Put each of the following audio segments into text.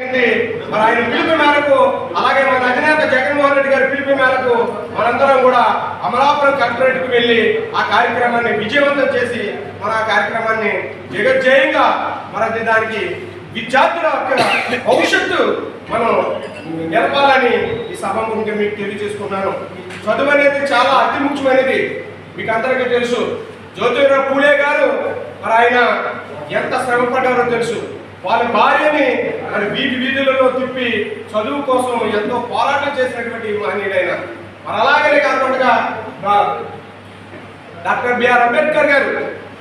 మరి ఆయన పిలుపు మేరకు అలాగే మన అధినేత జగన్మోహన్ రెడ్డి గారి పిలుపు మేరకు మనందరం కూడా అమలాపురం కలెక్టరేట్కు వెళ్ళి ఆ కార్యక్రమాన్ని విజయవంతం చేసి మన ఆ కార్యక్రమాన్ని జగజ్జయంగా మరి దానికి విద్యార్థుల యొక్క భవిష్యత్తు మనం నిలపాలని ఈ సభాముఖంగా మీకు తెలియజేసుకున్నాను చదువు అనేది చాలా అతి ముఖ్యమైనది. మీకు అందరికీ తెలుసు. జ్యోతిరావు పూలే గారు మరి ఆయన ఎంత శ్రమ పడ్డారో తెలుసు. వాళ్ళ భార్యని మరి వీధి వీధులలో తిప్పి చదువు కోసం ఎంతో పోరాటం చేసినటువంటి మహనీయుడైన. మరి అలాగనే కాకుండా డాక్టర్ బిఆర్ అంబేద్కర్ గారు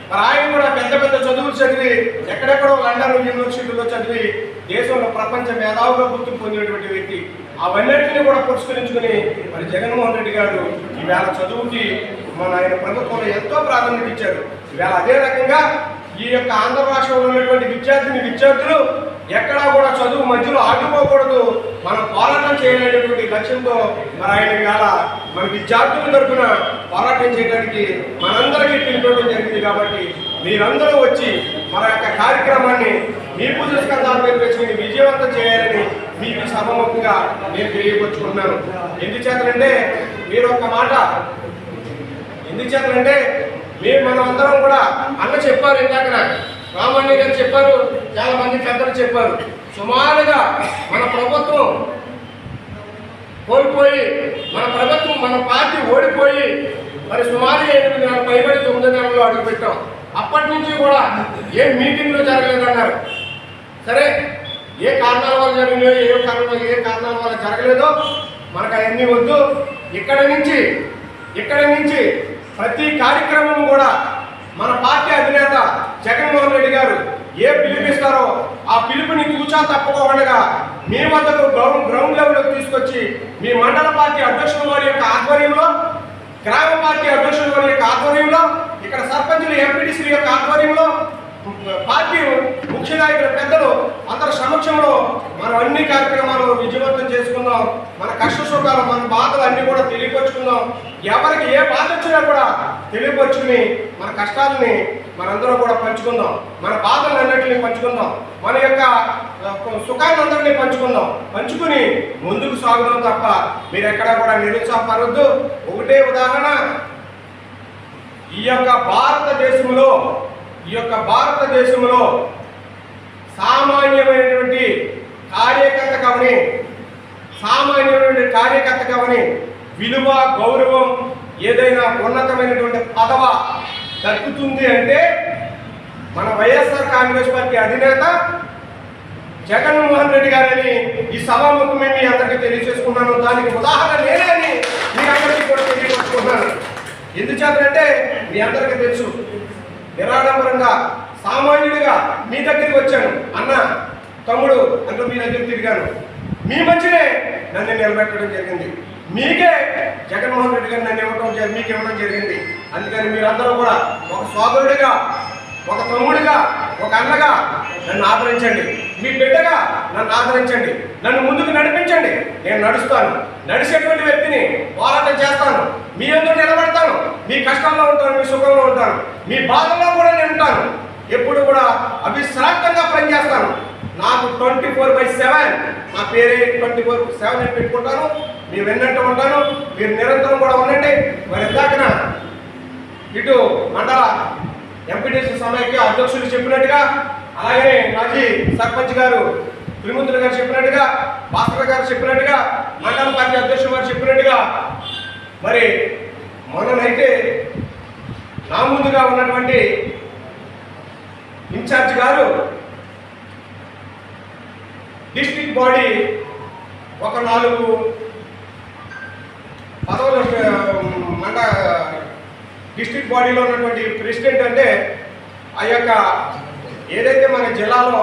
మరి ఆయన కూడా పెద్ద పెద్ద చదువులు చదివి ఎక్కడెక్కడో లండన్ యూనివర్సిటీలో చదివి దేశంలో ప్రపంచ మేధావుగా గుర్తింపు పొందినటువంటి వ్యక్తి. అవన్నింటినీ కూడా పురస్కరించుకుని మరి జగన్మోహన్ రెడ్డి గారు ఈవేళ చదువుకి మన ఆయన ప్రభుత్వంలో ఎంతో ప్రాధాన్యత ఇచ్చారు. ఈవేళ అదే రకంగా ఈ యొక్క ఆంధ్ర రాష్ట్రంలో ఉన్నటువంటి విద్యార్థిని విద్యార్థులు ఎక్కడా కూడా చదువు మధ్యలో ఆగిపోకూడదు. మనం పోరాటం చేయలేనటువంటి లక్ష్యంతో మరి ఆయన ఇవాళ మన విద్యార్థుల తరఫున పోరాటం చేయడానికి మనందరికీ పిలిపడం జరిగింది కాబట్టి మీరందరూ వచ్చి మన యొక్క కార్యక్రమాన్ని మీ పూజ స్కంధాల మీద విజయవంతం చేయాలని మీకు సభముఖంగా నేను తెలియపరుచుకుంటున్నాను. ఎందుచేతనంటే మీరు ఒక మాట ఎందుచేతనంటే మేము మనం అందరం కూడా అన్న చెప్పారు ఇందాక రామణ్య గారు చెప్పారు చాలా మంది పెద్దలు చెప్పారు. సుమారుగా మన ప్రభుత్వం కోల్పోయి మన ప్రభుత్వం మన పార్టీ ఓడిపోయి మరి సుమారుగా ఎనిమిది నెలల పైబడి తొమ్మిది నెలల్లో అడుగు పెట్టాం. అప్పటి నుంచి కూడా ఏ మీటింగ్లు జరగలేదన్నారు. సరే ఏ కారణాల వల్ల జరిగినాయో ఏ కారణాల ఏ కారణాల వల్ల జరగలేదో మనకు అవన్నీ వద్దు. ఇక్కడ నుంచి ఇక్కడ నుంచి ప్రతి కార్యక్రమం కూడా మన పార్టీ అధినేత జగన్మోహన్ రెడ్డి గారు ఏ పిలుపిస్తారో ఆ పిలుపుని కూచా తప్పకోకుండా మీ వద్దకు గ్రౌండ్ గ్రౌండ్ లెవెల్కి తీసుకొచ్చి మీ మండల పార్టీ అధ్యక్షుల వారి యొక్క ఆధ్వర్యంలో గ్రామ పార్టీ అధ్యక్షుల వారి యొక్క ఆధ్వర్యంలో ఇక్కడ సర్పంచులు ఎంపీటీసీ యొక్క ఆధ్వర్యంలో పార్టీ ముఖ్య నాయకుల పెద్దలు అందరి సమక్షంలో మనం అన్ని కార్యక్రమాలు విజయవంతం చేసుకుందాం. మన కష్ట సుఖాలు మన బాధలు అన్ని కూడా తెలియపరుచుకుందాం. ఎవరికి ఏ బాధ వచ్చినా కూడా తెలియపరుచుకుని మన కష్టాలని మనందరం కూడా పంచుకుందాం. మన బాధలు అన్నింటినీ పంచుకుందాం. మన యొక్క సుఖాన్ని అందరినీ పంచుకుందాం. పంచుకుని ముందుకు సాగుదాం తప్ప మీరు ఎక్కడా కూడా నిరుత్సాహపడవద్దు ఒకటే ఉదాహరణ ఈ యొక్క భారతదేశంలో ఈ యొక్క భారతదేశంలో సామాన్యమైనటువంటి కార్యకర్త కవని సామాన్యమైనటువంటి కార్యకర్త కవని విలువ గౌరవం ఏదైనా ఉన్నతమైనటువంటి పదవ దక్కుతుంది అంటే మన వైఎస్ఆర్ కాంగ్రెస్ పార్టీ అధినేత జగన్మోహన్ రెడ్డి గారని ఈ సభాముఖమే మీ అందరికీ తెలియజేసుకున్నాను. దానికి ఉదాహరణ నేనే అని మీ అందరికీ కూడా తెలియజేసుకుంటున్నాను. ఎందుచేతంటే మీ అందరికీ తెలుసు నిరాడంబరంగా సామాన్యుడిగా మీ దగ్గరికి వచ్చాను. అన్న తమ్ముడు అంటూ మీ దగ్గర తిరిగాను. మీ మధ్యనే నన్ను నిలబెట్టడం జరిగింది. మీకే జగన్మోహన్ రెడ్డి గారు నన్ను ఇవ్వడం మీకు ఇవ్వడం జరిగింది. అందుకని మీరందరూ కూడా ఒక సోదరుడిగా ఒక తమ్ముడిగా ఒక అన్నగా నన్ను ఆదరించండి. మీ బిడ్డగా నన్ను ఆదరించండి. నన్ను ముందుకు నడిపించండి. నేను నడుస్తాను. నడిచేటువంటి వ్యక్తిని పోరాటం చేస్తాను. మీ అందరూ నిలబడతాను మీ కష్టంలో ఉంటాను మీ సుఖంలో ఉంటాను మీ బాధల్లో కూడా నేను ఉంటాను. ఎప్పుడు కూడా అవిశ్రాంతంగా పనిచేస్తాను. నాకు ట్వంటీ ఫోర్ బై సెవెన్ నా పేరే ట్వంటీ ఫోర్ సెవెన్ అని పెట్టుకుంటాను. మీరు విన్నట్టు ఉంటాను మీరు నిరంతరం కూడా ఉండండి. మరి ఇందాకన ఇటు మండల ఎంపీటీసీ సమైక్య అధ్యక్షుడు చెప్పినట్టుగా అలాగే మాజీ సర్పంచ్ గారు త్రిమూర్తులు గారు చెప్పినట్టుగా భాస్కర్ గారు చెప్పినట్టుగా మండల పార్టీ అధ్యక్షుడు గారు చెప్పినట్టుగా మరి మొన్ననైతే నా ముందుగా ఉన్నటువంటి ఇన్ఛార్జ్ గారు డిస్ట్రిక్ట్ బాడీ ఒక నాలుగు పదవులు మండ డిస్ట్రిక్ట్ బాడీలో ఉన్నటువంటి ప్రెసిడెంట్ అంటే ఆ యొక్క ఏదైతే మన జిల్లాలో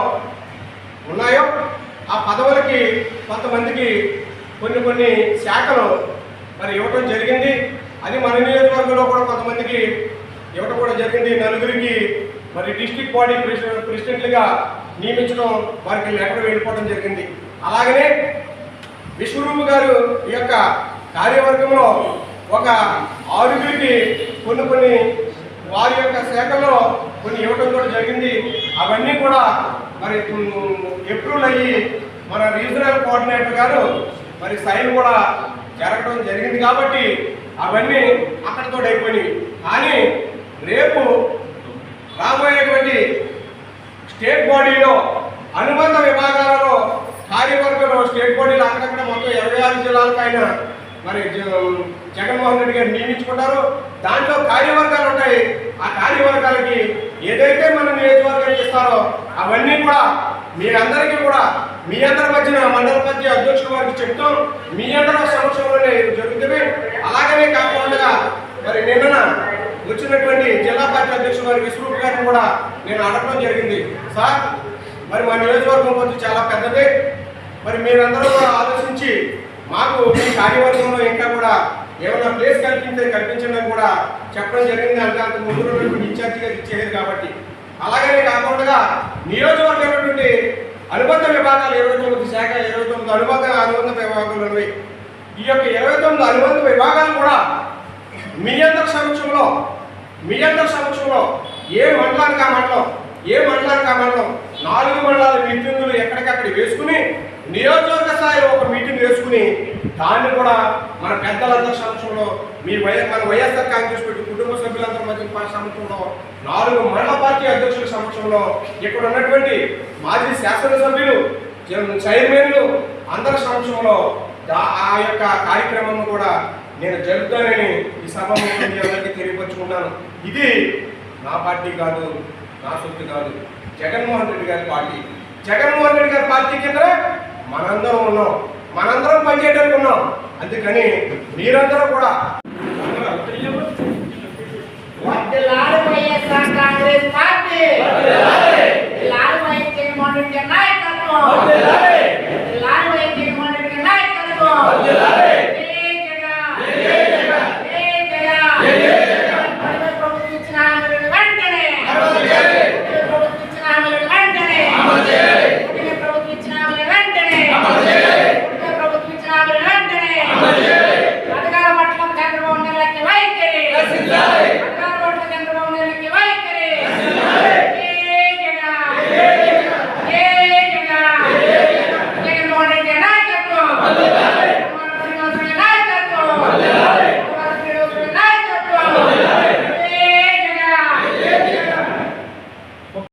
ఉన్నాయో ఆ పదవులకి కొంతమందికి కొన్ని కొన్ని శాఖలు మరి ఇవ్వడం జరిగింది. అది మన నియోజకవర్గంలో కూడా కొంతమందికి ఇవ్వడం కూడా జరిగింది. నలుగురికి మరి డిస్ట్రిక్ట్ బాడీ ప్రెసిడెంట్ ప్రెసిడెంట్లుగా నియమించడం వారికి లెటర్ వెళ్ళిపోవడం జరిగింది. అలాగనే విశ్వరూపు గారు ఈ యొక్క కార్యవర్గంలో ఒక ఆరుగురికి కొన్ని కొన్ని వారి యొక్క శాఖలో కొన్ని ఇవ్వడం కూడా జరిగింది. అవన్నీ కూడా మరి ఎప్రూవ్ అప్రూవల్ అయ్యి మన రీజనల్ కోఆర్డినేటర్ గారు మరి సైన్ కూడా జరగడం జరిగింది. కాబట్టి అవన్నీ అక్కడితో అయిపోయినాయి. కానీ రేపు రాబోయేటువంటి స్టేట్ బాడీలో అనుబంధ విభాగాలలో కార్యవర్గంలో స్టేట్ బాడీలో అక్కడక్కడ మొత్తం ఇరవై ఆరు జిల్లాలకైనా మరి జ- జగన్మోహన్ రెడ్డి గారు నియమించుకుంటారు. దాంట్లో కార్యవర్గాలు ఉంటాయి. ఆ కార్యవర్గాలకి ఏదైతే మన నియోజకవర్గానికి ఇస్తారో అవన్నీ కూడా మీరందరికీ కూడా మీ అందరి మధ్యన మండల మధ్య అధ్యక్షుల వారికి చెప్తాం. మీ అందరూ సమక్షంలోనే జరుగుతుంది. అలాగనే కాకుండా మరి నిన్న వచ్చినటువంటి జిల్లా పార్టీ అధ్యక్షుడు గారి విశ్వరూప్ గారిని కూడా నేను అడగడం జరిగింది. సార్ మరి మా నియోజకవర్గం కొంచెం చాలా పెద్దదే. మరి మీరందరూ కూడా ఆలోచించి మాకు మీ కార్యవర్గంలో ఇంకా కూడా ఏమైనా ప్లేస్ కల్పించే కల్పించడం కూడా చెప్పడం జరిగింది. అంటే అంత ముందు ఇన్ఛార్జిగా ఇచ్చేది కాబట్టి. అలాగనే కాకుండా నియోజకవర్గం అనుబంధ విభాగాలు ఇరవై తొమ్మిది శాఖ ఇరవై తొమ్మిది అనుబంధ అనుబంధ విభాగాలు ఉన్నాయి ఈ యొక్క ఇరవై తొమ్మిది అనుబంధ విభాగాలు కూడా మీ అందరి సమక్షంలో మీ అందరి సమక్షంలో ఏ మండలానికి ఆ మండలం ఏ మండలానికి ఆ మండలం నాలుగు మండలాల మీటింగులు ఎక్కడికక్కడ వేసుకుని నియోజకవర్గ స్థాయిలో ఒక మీటింగ్ వేసుకుని దాన్ని కూడా మన పెద్దలందరి సమక్షంలో మీ వై మన వైఎస్ఆర్ కాంగ్రెస్ పార్టీ కుటుంబ సభ్యులందరి మధ్య సమక్షంలో నాలుగు మండల పార్టీ అధ్యక్షుల సమక్షంలో ఇక్కడ ఉన్నటువంటి మాజీ శాసనసభ్యులు చైర్మన్లు అందరి సమక్షంలో ఆ యొక్క కార్యక్రమం కూడా నేను జరుపుతానని ఈ సభ అందరికీ తెలియపరుచుకున్నాను ఇది నా పార్టీ కాదు నా సొత్తు కాదు. జగన్మోహన్ రెడ్డి గారి పార్టీ. జగన్మోహన్ రెడ్డి గారి పార్టీ కింద మనందరం ఉన్నాం. మనందరం పనిచేయడానికి ఉన్నాం. అందుకని మీరందరూ కూడా కాంగ్రెస్ పార్టీ. నాయకత్వం వర్ధిల్లాలి వైఎస్ జగన్మోహన్ రెడ్డి గారి నాయకత్వం